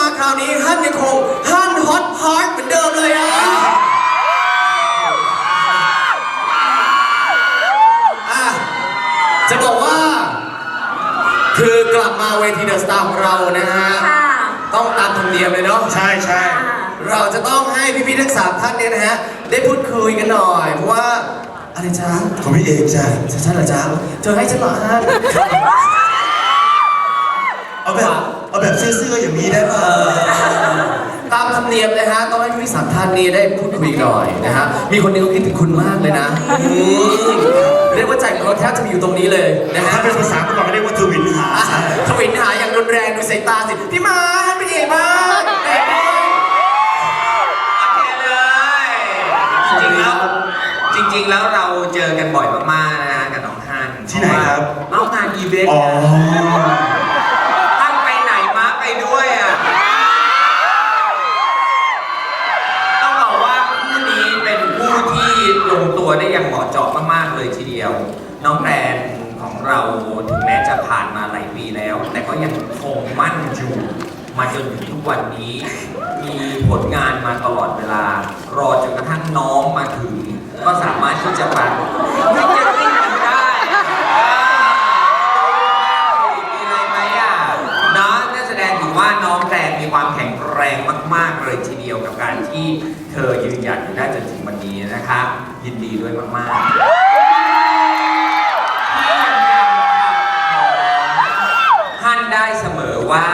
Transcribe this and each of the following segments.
าวนี้ฮั่นยังคงฮั่นฮอตฮาร์ดเหมือนเดิมเลยอะอะ จะบอกว่า คือกลับมาเวทีเดอะสตาร์ของเรานะฮะ ค่ะต้องตามธรรมเนียมเลยเนาะ ใช่ใช่เราจะต้องให้พี่ๆทั้งสามท่านเนี่ยนะฮะ ได้พูดคุยกันหน่อย เพราะว่าอะไรจ๊ะของพี่เอกจ้ะใช่ใช่เหรอจ๊ะเธอให้ฉันเหรอฮั่นเอา แบบเอาแบบซื่อๆอย่างนี้ได้ป่ะตามธรรมเนียมนะฮะต้องให้พี่ๆสามท่านนี้ได้พูดคุยหน่อยนะฮะมีคนหนึงเขาคิดถึงคุณมากเลยนะอืมเรียกว่าใจของเราแทบจะมีอยู่ตรงนี้เลยนะฮะถ้าเป็นภาษาประกอบก็เรียกว่าทวินหาอะทวินหาอย่างรุนแรงดูสายตาสิพี่มา ทีเดียว น้องแกรนของเราถึงแม้จะผ่านมาหลายปีแล้ว แต่ก็ยังคงมั่นอยู่มาจนถึงทุกวันนี้ มีผลงานมาตลอดเวลา รอจนกระทั่งน้องมาถึง ก็สามารถที่จะมาที่จะวิ่งกันได้มีอะไรไหมอะเนาะนั่นแสดงถึงว่าน้องแกรนมีความแข็งแรงมาก ๆ เลยทีเดียวกับการที่เธอยืนหยัดอยู่ได้จนถึงวันนี้นะครับยินดีด้วยมาก ๆ ว่า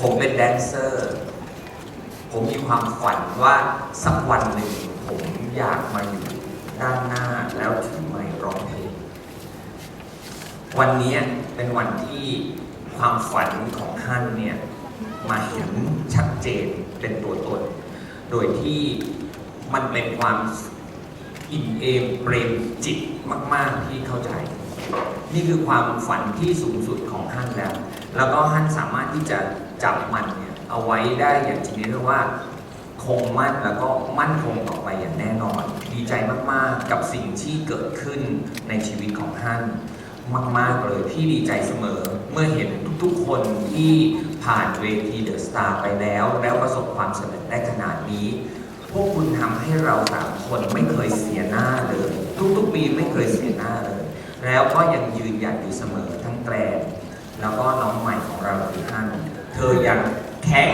ผมเป็นแดนเซอร์ ผมมีความฝันว่าสักวันหนึ่งผมอยากมาอยู่ด้านหน้าแล้วถือไมค์ร้องเพลง วันนี้เป็นวันที่ความฝันของท่านเนี่ยมาเห็นชัดเจนเป็นตัวตน โดยที่มันเป็นความอิ่มเอมเปรมจิตมาก ๆ ที่เข้าใจ นี่คือความฝันที่สูงสุดของฮั่นแล้ว แล้วก็ฮั่นสามารถที่จะจับมันเนี่ยเอาไว้ได้อย่างชนิดที่ว่าคงมั่นแล้วก็มั่นคงต่อไปอย่างแน่นอน ดีใจมากๆกับสิ่งที่เกิดขึ้นในชีวิตของฮั่นมากๆเลยพี่ดีใจเสมอ เมื่อเห็นทุกๆคนที่ผ่านเวทีเดอะสตาร์ไปแล้ว แล้วประสบความสำเร็จได้ขนาดนี้ พวกคุณทำให้เราสามคนไม่เคยเสียหน้าเลย ทุกๆปีไม่เคยเสียหน้าเลย แล้วก็ยังยืนหยัดอยู่เสมอทั้งแกรน แล้วก็น้องใหม่ของเราคือฮั่นเธอยังแข็ง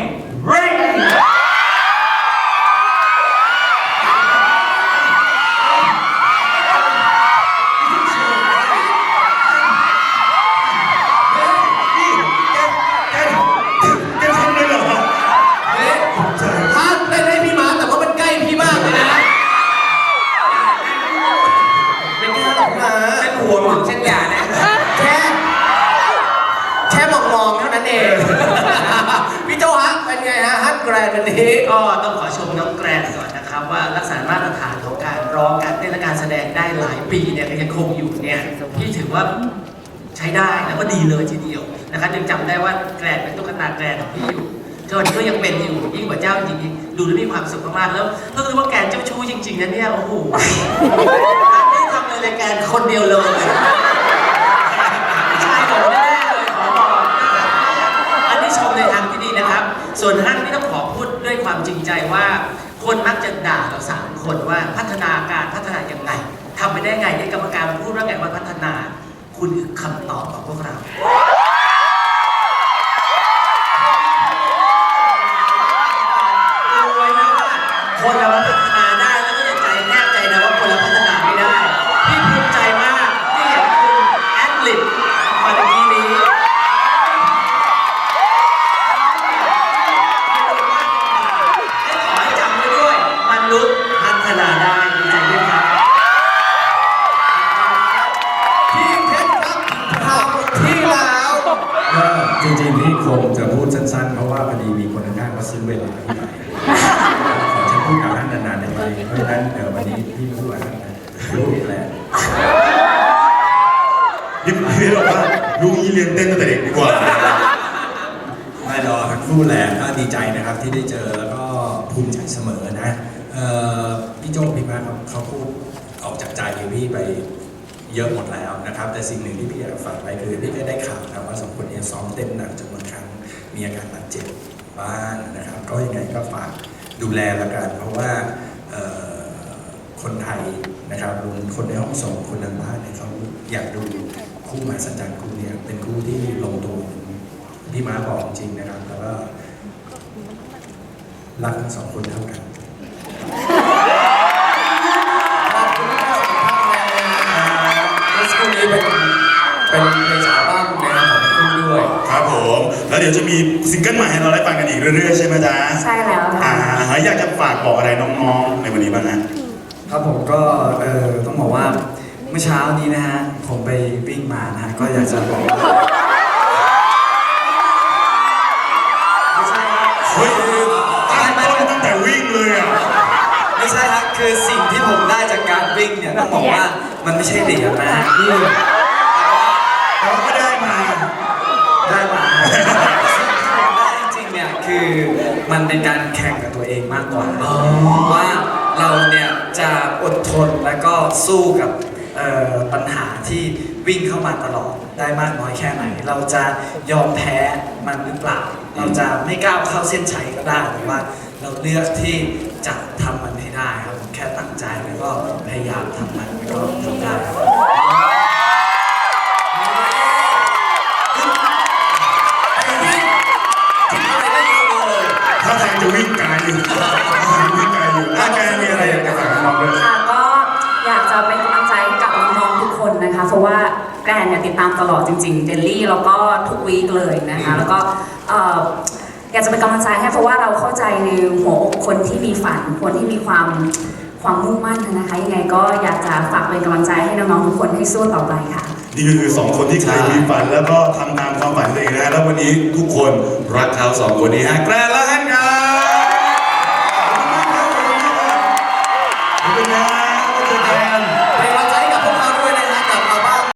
แรง ปีเนี่ยยังคงอยู่เนี่ยพี่ถือว่าใช้ได้แล้วก็ดีเลยทีเดียวนะครับยังจำได้ว่าแกรนเป็นตุ๊กตาแกรนของพี่อยู่จนก็ยังเป็นอยู่ยิ่งกว่าเจ้าจริงๆดูแล้วมีความสุขมากๆแล้วก็คือว่าแกรนเจ้าชู้จริงๆนะเนี่ยโอ้โหท่านไม่ทำเลยเลยแกรนคนเดียวเลยใช่หรอกแน่เลยขอบอกอันนี้ชมในทางที่ดีนะครับ ส่วนท่านที่ต้องขอพูดด้วยความจริงใจว่า คนมักจะด่าเราสามคนว่าพัฒนาการพัฒนายังไง ทำไปได้ไงในกรรมการมาพูดว่าไงว่าพัฒนา คุณคือคำตอบของพวกเราดูไว้นะว่าคนเรา ซื้อเวลาพี่ไปขอฉันพูดกับท่านนานๆได้ไหมเพราะฉะนั้นเดี๋ยววันนี้พี่ไม่พูดกับท่านรู้แหละนี่พี่บอกว่าลูกนี้เรียนเต้นตั้งแต่เด็กดีกว่าไม่รอทั้งคู่แหละก็ดีใจนะครับที่ได้เจอแล้วก็ภูมิใจเสมอนะพี่โจ้พี่มาครับเขาพูดออกจากใจพี่ไปเยอะหมดแล้วนะครับ แต่สิ่งหนึ่งที่พี่อยากฝากไว้คือพี่ก็ได้ข่าวนะว่าสองคนนี้ซ้อมเต้นหนักจนบางครั้งมีอาการบาดเจ็บ บ้างนะครับ ก็ยังไงก็ฝากดูแลละกัน เพราะว่าคนไทยนะครับรวมคนในห้องส่งคนทางบ้านเนี่ยเขาอยากดูคู่มหัศจรรย์คู่เนี้เป็นคู่ที่ลงตัวพี่ม้าบอกจริงนะครับ แล้วก็รักทั้งสองคนเท่ากัน ดี๋ยวจะมีซิงเกิลใหม่ให้เราได้ฟังกันอีกเรื่อยๆใช่ไหมจ๊ะใช่แล้วอ่าค่ะ อยากจะฝากบอกอะไรน้องๆในวันนี้บ้างฮะ ครับผมก็เออต้องบอกว่าเมื่อเช้านี้นะฮะผมไปวิ่งมานะฮะก็อยากจะบอกว่าไม่ใช่ครับเฮ้ยตั้งต้นตั้งแต่วิ่งเลยอะ ไม่ใช่ครับคือสิ่งที่ผมได้จากการวิ่งเนี่ยต้องบอกว่ามันไม่ใช่เหรียญนะฮะนี่ แต่ว่าก็ได้มา ได้มาสิ่งที่ผมได้จริงๆเนี่ย คือมันเป็นการแข่งกับตัวเองมากกว่าว่าเราเนี่ยจะอดทนแล้วก็สู้กับเอ่อปัญหาที่วิ่งเข้ามาตลอดได้มากน้อยแค่ไหน เราจะยอมแพ้มันหรือเปล่า เราจะไม่ก้าวเข้าเส้นชัยก็ได้หรือว่า เราเลือกที่จะทำมันให้ได้ครับผมแค่ตั้งใจแล้วก็พยายามทำมันแล้วก็ทำได้ครับ ติดตามตลอดจริงๆเดลลี่แล้วก็ทุกวีคเลยนะคะแล้วก็เอ่ออยากจะเป็นกำลังใจให้เพราะว่าเราเข้าใจในหัวอกคนที่มีฝันคนที่มีความความมุ่งมั่นนะคะยังไงก็อยากจะฝากเป็นกำลังใจให้น้องๆทุกคนให้สู้ต่อไปค่ะ นี่ก็คือสองคนที่เคยมีฝันแล้วก็ทำตามความฝันตัวเองนะฮะแล้ววันนี้ทุกคนรักเขาสองคนนี้ฮะแกรนและฮันครับ